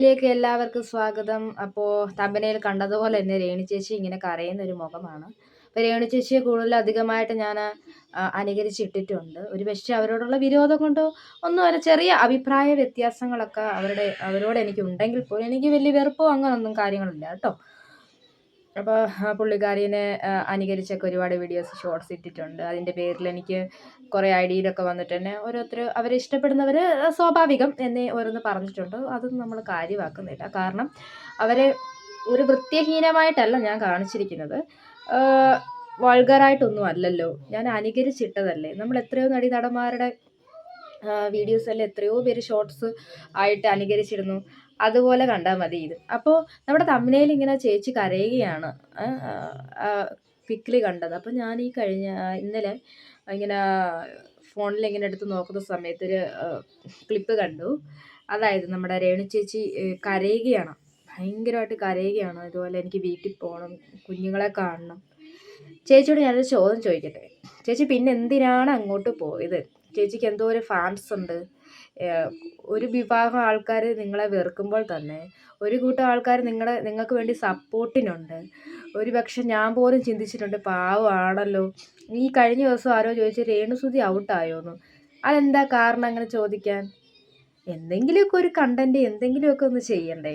ിലേക്ക് എല്ലാവർക്കും സ്വാഗതം. അപ്പോൾ തമ്പനയിൽ കണ്ടതുപോലെ തന്നെ രേണു ചേച്ചി ഇങ്ങനെ കരയുന്ന ഒരു മുഖമാണ്. അപ്പോൾ രേണു ചേച്ചിയെ കൂടുതൽ അധികമായിട്ട് ഞാൻ അനുകരിച്ചിട്ടിട്ടുണ്ട്. ഒരു പക്ഷേ അവരോടുള്ള വിരോധം കൊണ്ടോ ഒന്നും അല്ല ചെറിയ അഭിപ്രായ വ്യത്യാസങ്ങളൊക്കെ അവരുടെ അവരോട് എനിക്ക് ഉണ്ടെങ്കിൽ പോലും എനിക്ക് വലിയ വെറുപ്പോ അങ്ങനൊന്നും കാര്യങ്ങളില്ല കേട്ടോ. അപ്പോൾ പുള്ളിക്കാരിനെ അനുകരിച്ചൊക്കെ ഒരുപാട് വീഡിയോസ് ഷോർട്സ് ഇട്ടിട്ടുണ്ട്. അതിന്റെ പേരിൽ എനിക്ക് കുറേ ഐഡിയയിലൊക്കെ വന്നിട്ട് തന്നെ ഓരോരുത്തർ അവരെ ഇഷ്ടപ്പെടുന്നവർ സ്വാഭാവികം എന്നേ ഓരോന്ന് പറഞ്ഞിട്ടുണ്ട്. അതൊന്നും നമ്മൾ കാര്യമാക്കുന്നില്ല. കാരണം അവരെ ഒരു വൃത്യഹീനമായിട്ടല്ല ഞാൻ കാണിച്ചിരിക്കുന്നത്. വൾഗറായിട്ടൊന്നും അല്ലല്ലോ. ഞാൻ അനുകരിച്ചിട്ടതല്ലേ. നമ്മൾ എത്രയോ നടി നടന്മാരുടെ വീഡിയോസ് എല്ലാം എത്രയോ പേര് ഷോർട്സ് ആയിട്ട് അനുകരിച്ചിരുന്നു. അതുപോലെ കണ്ടാൽ മതി ഇത്. അപ്പോൾ നമ്മുടെ തമ്മിലയിൽ ഇങ്ങനെ ചേച്ചി കരയുകയാണ്. പിക്കിൽ കണ്ടത്. അപ്പോൾ ഞാൻ ഈ കഴിഞ്ഞ ഇന്നലെ ഇങ്ങനെ ഫോണിൽ ഇങ്ങനെ എടുത്ത് നോക്കുന്ന സമയത്ത് ഒരു ക്ലിപ്പ് കണ്ടു. അതായത് നമ്മുടെ രേണു ചേച്ചി കരയുകയാണ്. ഭയങ്കരമായിട്ട് കരയുകയാണ്. ഇതുപോലെ എനിക്ക് വീട്ടിൽ പോകണം കുഞ്ഞുങ്ങളെ കാണണം. ചേച്ചിയോട് ഞാനൊരു ചോദ്യം ചോദിക്കട്ടെ? ചേച്ചി പിന്നെ എന്തിനാണ് അങ്ങോട്ട് പോയത്? ചേച്ചിക്ക് എന്തോ ഒരു ഫാൻസ് ഉണ്ട്. ഒരു വിഭാഗം ആൾക്കാർ നിങ്ങളെ വെറുക്കുമ്പോൾ തന്നെ ഒരു കൂട്ടം ആൾക്കാർ നിങ്ങളെ നിങ്ങൾക്ക് വേണ്ടി സപ്പോർട്ടിനുണ്ട് ഒരു പക്ഷെ ഞാൻ പോലും ചിന്തിച്ചിട്ടുണ്ട് പാവമാണല്ലോ. ഈ കഴിഞ്ഞ ദിവസം ആരോ ചോദിച്ചു രേണുസുതി ഔട്ടായോന്നു. അതെന്താ കാരണം അങ്ങനെ ചോദിക്കാൻ? എന്തെങ്കിലുമൊക്കെ ഒരു കണ്ടന്റ് എന്തെങ്കിലുമൊക്കെ ഒന്ന് ചെയ്യണ്ടേ?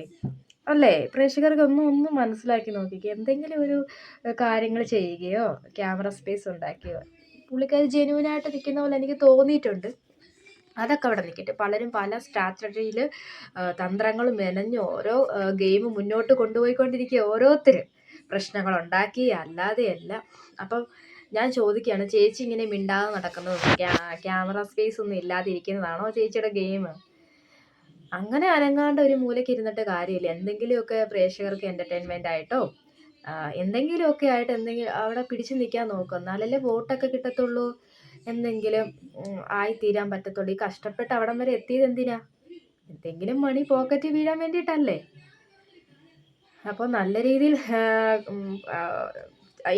അല്ലേ? പ്രേക്ഷകർക്ക് ഒന്നും ഒന്നും മനസ്സിലാക്കി നോക്കിക്കോ. എന്തെങ്കിലും ഒരു കാര്യങ്ങൾ ചെയ്യുകയോ ക്യാമറ സ്പേസ് ഉണ്ടാക്കിയോ? പുള്ളിക്കാർ ജെനുവിനായിട്ട് നിൽക്കുന്ന പോലെ എനിക്ക് തോന്നിയിട്ടുണ്ട്. അതൊക്കെ അവിടെ നിൽക്കട്ടെ പലരും പല സ്ട്രാറ്റജിയിൽ തന്ത്രങ്ങൾ മെനഞ്ഞ് ഓരോ ഗെയിം മുന്നോട്ട് കൊണ്ടുപോയിക്കൊണ്ടിരിക്കുക. പ്രശ്നങ്ങൾ ഉണ്ടാക്കി അല്ലാതെയല്ല അപ്പം ഞാൻ ചോദിക്കുകയാണ് ചേച്ചി ഇങ്ങനെ മിണ്ടാതെ നടക്കുന്നത് ക്യാമറ സ്പേസ് ഒന്നും ഇല്ലാതിരിക്കുന്നതാണോ ചേച്ചിയുടെ ഗെയിം? അങ്ങനെ അനങ്ങാണ്ട് ഒരു മൂലയ്ക്ക് ഇരുന്നിട്ട് കാര്യമില്ല. എന്തെങ്കിലുമൊക്കെ പ്രേക്ഷകർക്ക് എന്റർടൈൻമെന്റ് ആയിട്ടോ എന്തെങ്കിലുമൊക്കെ ആയിട്ട് എന്തെങ്കിലും അവിടെ പിടിച്ചു നിൽക്കാൻ നോക്കും. എന്നാലല്ലേ വോട്ടൊക്കെ കിട്ടത്തുള്ളൂ എന്തെങ്കിലും ആയിത്തീരാൻ പറ്റത്തുള്ളൂ. ഈ കഷ്ടപ്പെട്ട് അവിടം വരെ എത്തിയത് എന്തിനാ? എന്തെങ്കിലും മണി പോക്കറ്റ് വീഴാൻ വേണ്ടിയിട്ടല്ലേ? അപ്പോൾ നല്ല രീതിയിൽ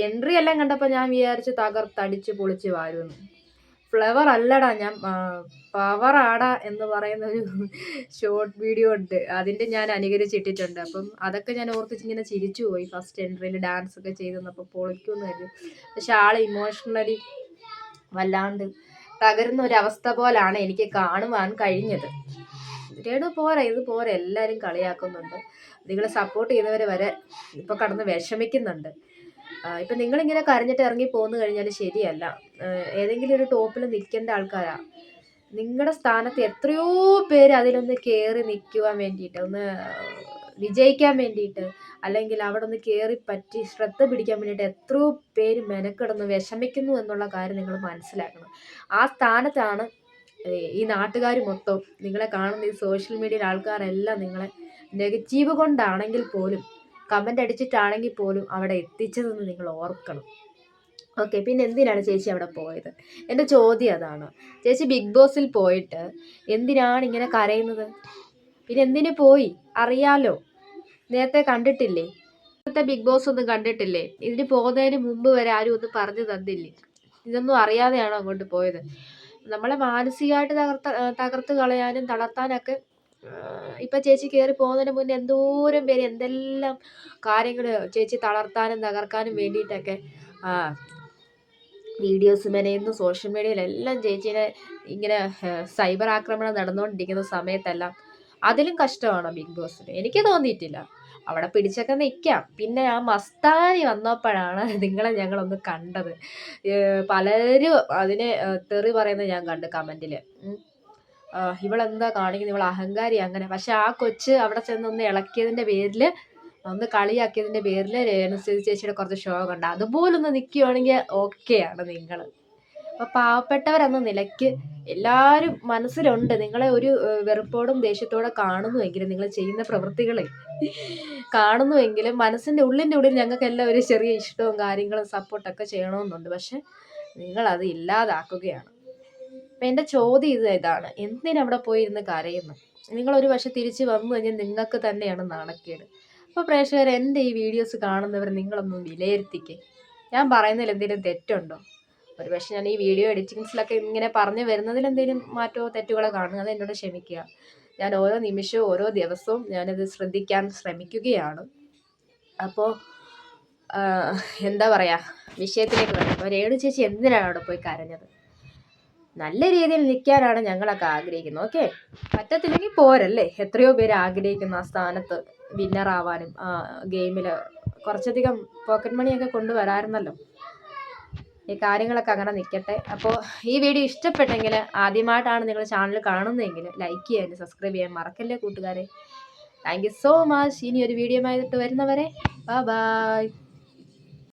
എൻട്രി എല്ലാം കണ്ടപ്പോൾ ഞാൻ വിചാരിച്ചു തകർത്തടിച്ച് പൊളിച്ച് വാരുമെന്ന്. ഫ്ലവർ അല്ലടാ ഞാൻ പവർ ആടാ എന്ന് പറയുന്ന ഒരു ഷോർട്ട് വീഡിയോ ഉണ്ട്. അതിന്റെ ഞാൻ അനുകരിച്ചിട്ടിട്ടുണ്ട്. അപ്പം അതൊക്കെ ഞാൻ ഓർത്തിച്ച് ഇങ്ങനെ ചിരിച്ചു പോയി. ഫസ്റ്റ് എൻട്രിയിൽ ഡാൻസ് ഒക്കെ ചെയ്തു തന്നപ്പോൾ പൊളിക്കുമെന്ന് കരുതി. പക്ഷെ ആൾ ഇമോഷണലി വല്ലാണ്ട് തകരുന്ന ഒരവസ്ഥ പോലാണ് എനിക്ക് കാണുവാൻ കഴിഞ്ഞത്. രേണു പോരാ ഇത് പോരാ എല്ലാവരും കളിയാക്കുന്നുണ്ട്. നിങ്ങളെ സപ്പോർട്ട് ചെയ്യുന്നവർ വരെ ഇപ്പോൾ കടന്ന് വിഷമിക്കുന്നുണ്ട്. ഇപ്പം നിങ്ങളിങ്ങനെ കരഞ്ഞിട്ട് ഇറങ്ങി പോന്നു കഴിഞ്ഞാൽ ശരിയല്ല. ഏതെങ്കിലും ഒരു ടോപ്പിൽ നിൽക്കേണ്ട ആൾക്കാരാ. നിങ്ങളുടെ സ്ഥാനത്ത് എത്രയോ പേര് അതിലൊന്ന് കയറി നിൽക്കുവാൻ വേണ്ടിയിട്ട് ഒന്ന് വിജയിക്കാൻ വേണ്ടിയിട്ട് അല്ലെങ്കിൽ അവിടെ ഒന്ന് കയറി പറ്റി ശ്രദ്ധ പിടിക്കാൻ വേണ്ടിയിട്ട് എത്രയോ പേര് മെനക്കെടുന്നു വിഷമിക്കുന്നു എന്നുള്ള കാര്യം നിങ്ങൾ മനസ്സിലാക്കണം. ആ സ്ഥാനത്താണ് ഈ നാട്ടുകാർ മൊത്തം നിങ്ങളെ കാണുന്ന ഈ സോഷ്യൽ മീഡിയയിൽ ആൾക്കാരെല്ലാം നിങ്ങളെ നെഗറ്റീവ് കൊണ്ടാണെങ്കിൽ പോലും കമന്റ് അടിച്ചിട്ടാണെങ്കിൽ പോലും അവിടെ എത്തിച്ചതെന്ന് നിങ്ങൾ ഓർക്കണം. ഓക്കെ പിന്നെ എന്തിനാണ് ചേച്ചി അവിടെ പോയത്? എന്റെ ചോദ്യം അതാണ്. ചേച്ചി ബിഗ് ബോസിൽ പോയിട്ട് എന്തിനാണ് ഇങ്ങനെ കരയുന്നത്? പിന്നെ എന്തിനു പോയി? അറിയാലോ. നേരത്തെ കണ്ടിട്ടില്ലേ? ഇന്നത്തെ ബിഗ് ബോസ് ഒന്നും കണ്ടിട്ടില്ലേ? ഇതിന് പോകുന്നതിന് മുമ്പ് വരെ ആരും ഒന്നും പറഞ്ഞു തന്നില്ലേ? ഇതൊന്നും അറിയാതെയാണോ അങ്ങോട്ട് പോയത്? നമ്മളെ മാനസികമായിട്ട് തകർത്ത തകർത്ത് കളയാനും തളർത്താനൊക്കെ ഇപ്പം ചേച്ചി കയറി പോകുന്നതിന് മുന്നേ എന്തോരം പേര് എന്തെല്ലാം കാര്യങ്ങൾ ചേച്ചി തളർത്താനും തകർക്കാനും വേണ്ടിയിട്ടൊക്കെ വീഡിയോസ് മെനയുന്നു സോഷ്യൽ മീഡിയയിലെല്ലാം ചേച്ചീനെ ഇങ്ങനെ സൈബർ ആക്രമണം നടന്നുകൊണ്ടിരിക്കുന്ന സമയത്തെല്ലാം അതിലും കഷ്ടമാണോ ബിഗ് ബോസിന്. എനിക്ക് തോന്നിയിട്ടില്ല. അവിടെ പിടിച്ചൊക്കെ നിൽക്കാം പിന്നെ ആ മസ്താനി വന്നപ്പോഴാണ് നിങ്ങളെ ഞങ്ങളൊന്ന് കണ്ടത്. പലരും അതിനെ തെറി പറയുന്നത് ഞാൻ കണ്ടു കമന്റിൽ ഇവളെന്താ കാണിക്കുന്നത് ഇവൾ അഹങ്കാരി അങ്ങനെ. പക്ഷെ ആ കൊച്ച് അവിടെ ചെന്ന് ഒന്ന് ഇളക്കിയതിന്റെ പേരിൽ ഒന്ന് കളിയാക്കിയതിന്റെ പേരിൽ രേണുസ്ഥിതി ചേച്ചിയുടെ കുറച്ച് ഷോ ഉണ്ട്. അതുപോലൊന്ന് നിൽക്കുകയാണെങ്കിൽ ആണ് നിങ്ങൾ. അപ്പോൾ പാവപ്പെട്ടവരെന്ന നിലയ്ക്ക് എല്ലാവരും മനസ്സിലുണ്ട്. നിങ്ങളെ ഒരു വെറുപ്പോടും ദേഷ്യത്തോടെ കാണുന്നുവെങ്കിലും നിങ്ങൾ ചെയ്യുന്ന പ്രവൃത്തികളെ കാണുന്നുവെങ്കിലും മനസ്സിന്റെ ഉള്ളിന്റെ ഉള്ളിൽ ഞങ്ങൾക്ക് എല്ലാം ഒരു ചെറിയ ഇഷ്ടവും കാര്യങ്ങളും സപ്പോർട്ടൊക്കെ ചെയ്യണമെന്നുണ്ട്. പക്ഷെ നിങ്ങളത് ഇല്ലാതാക്കുകയാണ്. അപ്പം എന്റെ ചോദ്യം ഇത് ഇതാണ്. എന്തിനവിടെ പോയിരുന്ന് കരയുന്നു? നിങ്ങളൊരു പക്ഷെ തിരിച്ച് വന്നു കഴിഞ്ഞാൽ നിങ്ങൾക്ക് തന്നെയാണ് നാണക്കേട്. അപ്പോൾ പ്രേക്ഷകർ എന്റെ ഈ വീഡിയോസ് കാണുന്നവർ നിങ്ങളൊന്നും വിലയിരുത്തിക്കേ. ഞാൻ പറയുന്നതിൽ എന്തെങ്കിലും തെറ്റുണ്ടോ? ഒരു പക്ഷെ ഞാൻ ഈ വീഡിയോ എഡിറ്റിങ്സിലൊക്കെ ഇങ്ങനെ പറഞ്ഞു വരുന്നതിൽ എന്തെങ്കിലും മാറ്റോ തെറ്റുകളോ കാണുക അത് എന്നോട് ക്ഷമിക്കുക. ഞാൻ ഓരോ നിമിഷവും ഓരോ ദിവസവും ഞാനത് ശ്രദ്ധിക്കാൻ ശ്രമിക്കുകയാണ്. അപ്പോൾ എന്താ പറയുക വിഷയത്തിലേക്ക് വരാം. അപ്പോൾ രേണു ചേച്ചി എന്തിനാണ് അവിടെ പോയി കരഞ്ഞത്? നല്ല രീതിയിൽ നിൽക്കാനാണ് ഞങ്ങളൊക്കെ ആഗ്രഹിക്കുന്നത് ഓക്കെ പറ്റത്തില്ലെങ്കിൽ പോരല്ലേ? എത്രയോ പേര് ആഗ്രഹിക്കുന്ന ആ സ്ഥാനത്ത് വിന്നറാവാനും ഗെയിമിൽ കുറച്ചധികം പോക്കറ്റ് മണിയൊക്കെ കൊണ്ടുവരാമായിരുന്നല്ലോ ഈ കാര്യങ്ങളൊക്കെ അങ്ങനെ നിൽക്കട്ടെ. അപ്പോൾ ഈ വീഡിയോ ഇഷ്ടപ്പെട്ടെങ്കിൽ ആദ്യമായിട്ടാണ് നിങ്ങൾ ചാനൽ കാണുന്നതെങ്കിൽ ലൈക്ക് ചെയ്യാനും സബ്സ്ക്രൈബ് ചെയ്യാൻ മറക്കല്ലേ കൂട്ടുകാരെ? താങ്ക് യു സോ മച്ച് ഇനി ഒരു വീഡിയോ ആയിട്ട് വരുന്നവരെ ബൈ ബൈ